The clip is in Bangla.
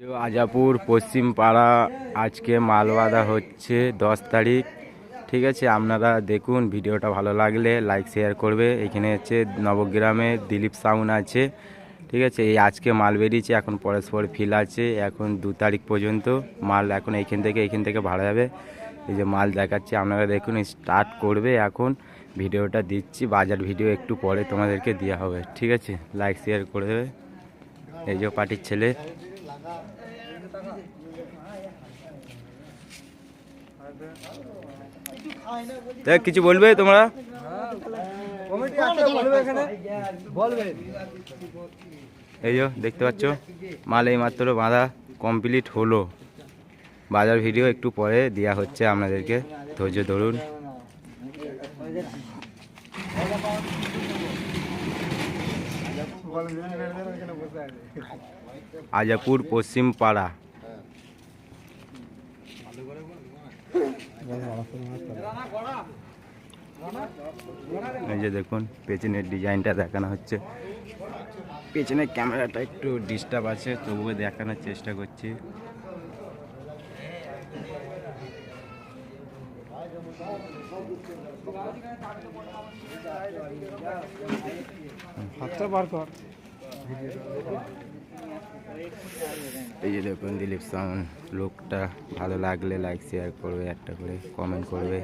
আজাপুর পশ্চিম পাড়া আজকে মাল বাঁধা হচ্ছে দশ তারিখ। ঠিক আছে, আপনারা দেখুন, ভিডিওটা ভালো লাগলে লাইক, শেয়ার করবে। এখানে হচ্ছে নবগ্রামে দিলীপ সাউন্ড আছে। ঠিক আছে, এই আজকে মাল বেরিয়েছে, এখন পরস্পর ফিল আছে। এখন দু তারিখ পর্যন্ত মাল এখন এইখান থেকে এইখান থেকে ভাড়া যাবে। এই যে মাল দেখাচ্ছি, আপনারা দেখুন, স্টার্ট করবে এখন। ভিডিওটা দিচ্ছি, বাজার ভিডিও একটু পরে তোমাদেরকে দেওয়া হবে। ঠিক আছে, লাইক, শেয়ার করে দেবে। এই যে পার্টির ছেলে। দেখ কিছু বলবে তোমরা? এই যে দেখতে পাচ্ছ? মাল এই মাত্র বাঁধা কমপ্লিট হলো। বাজার ভিডিও একটু পরে দেওয়া হচ্ছে আপনাদেরকে। ধৈর্য ধরুন। আজাপুর পশ্চিম পাড়া। এই যে দেখুন, পেছনের ডিজাইনটা দেখানো হচ্ছে। পেছনের ক্যামেরাটা একটু ডিস্টার্ব আছে, তবুও দেখানোর চেষ্টা করছি। হাতটা বার কর। এই যে দেখুন দিলীপ সাউন্ড লোকটা ভালো লাগলে লাইক শেয়ার করবে, একটা করে কমেন্ট করবে।